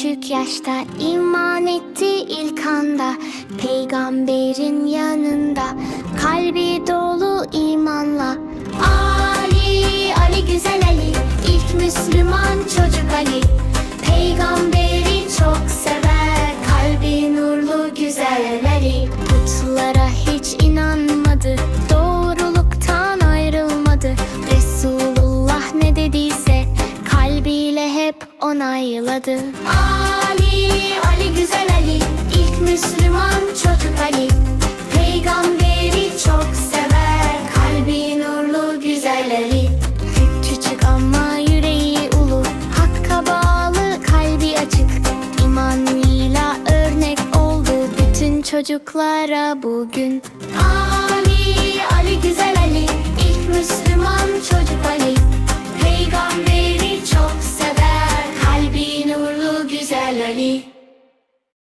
küçük yaşta iman etti ilk anda. Peygamberin yanında kalbi dolu imanla. Ali, Ali güzel Ali ilk Müslüman çocuk Ali. Peygamberi çok sever kalbi nurlu güzel Ali. Putlara kalbiyle hep onayladı. Ali, Ali güzel Ali ilk Müslüman çocuk Ali. Peygamberi çok sever kalbi nurlu güzel Ali. Küçük ama yüreği ulu. Hakka bağlı kalbi açık. İmanıyla örnek oldu bütün çocuklara bugün. Ali, Peygamberi çok sever